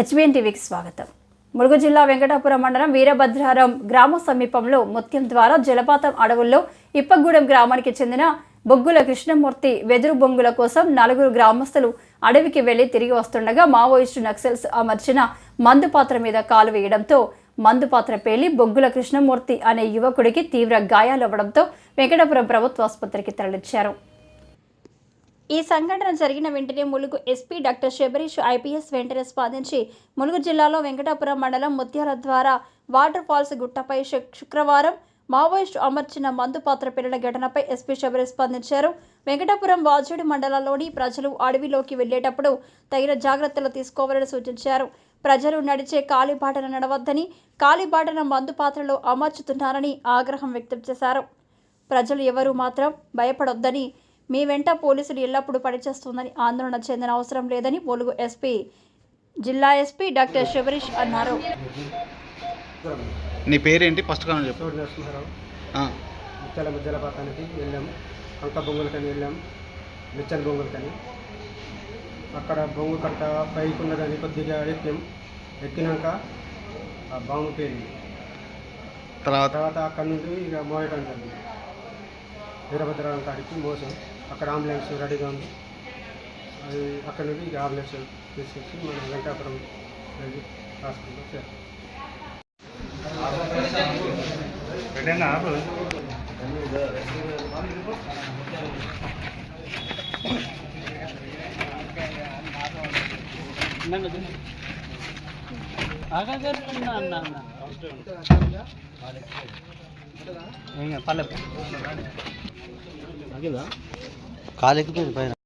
HBN టీవీకి స్వాగతం. ములుగు జిల్లా వెంకటాపురం మండలం వీరభద్రారం గ్రామ సమీపంలో ముత్యం ద్వారా జలపాతం అడవుల్లో ఇప్పగూడెం గ్రామానికి చెందిన బొగ్గుల కృష్ణమూర్తి వెదురు బొంగుల కోసం నలుగురు గ్రామస్తులు అడవికి వెళ్ళి తిరిగి వస్తుండగా మావోయిస్టు నక్సల్స్ అమర్చిన మందు పాత్ర మీద కాలు వేయడంతో మందు పాత్ర పేలి బొగ్గుల కృష్ణమూర్తి అనే యువకుడికి తీవ్ర గాయాలవ్వడంతో వెంకటాపురం ప్రభుత్వాసుపత్రికి తరలించారు. ఈ సంఘటన జరిగిన వెంటనే Mulugu SP doctor Sabarish IPS వెంటనే స్పందించి ములుగు జిల్లాలో వెంకటాపురం మండలం ముత్యాల ద్వారా వాటర్ ఫాల్స్ గుట్టపై శుక్- శుక్రవారం మావోయిస్టు అమర్చిన మందు పాత్ర పిల్లల ఘటనపై ఎస్పీ శబరి స్పందించారు. వెంకటాపురం వాజేడు మండలంలోని ప్రజలు అడవిలోకి వెళ్ళేటప్పుడు తగిన జాగ్రత్తలు తీసుకోవాలని సూచించారు. ప్రజలు నడిచే కాలిబాటన నడవద్దని కాలిబాటన మందు పాత్రలో అమర్చుతున్నారని ఆగ్రహం వ్యక్తం చేశారు. ప్రజలు ఎవరూ మాత్రం భయపడొద్దని మీ వెంట పోలీసులు ఎల్లప్పుడూ పనిచేస్తుందని ఆందోళన చెందిన అవసరం లేదని ములుగు ఎస్పీ జిల్లా ఎస్పీ డాక్టర్ శబరీష్ అన్నారు. నీ పేరేంటి? ఫస్ట్ కావాలి చెప్పు. ముత్యాల జలపాతానికి వెళ్ళాం. అంక బొంగులకని వెళ్ళాం. నిచ్చల బొంగులకని అక్కడ బొంగు కట్ట పైకి ఉన్నదని కొద్దిగా ఎక్కాం. ఎక్కినాక ఆ బాంబు పేరింది తర్వాత? తర్వాత అక్కడ నుండి ఇక మోయడం జరిగింది. వీరభద్రం కాడికి మోసం. అక్కడ అంబులెన్స్ రెడీగా ఉంది. అది అక్కడ నుండి ఇక అంబులెన్స్ తీసుకొచ్చి మన వెంకటాపురం వెళ్ళి హాస్పిటల్లో చేరాం కాలేకపోయింది పైన.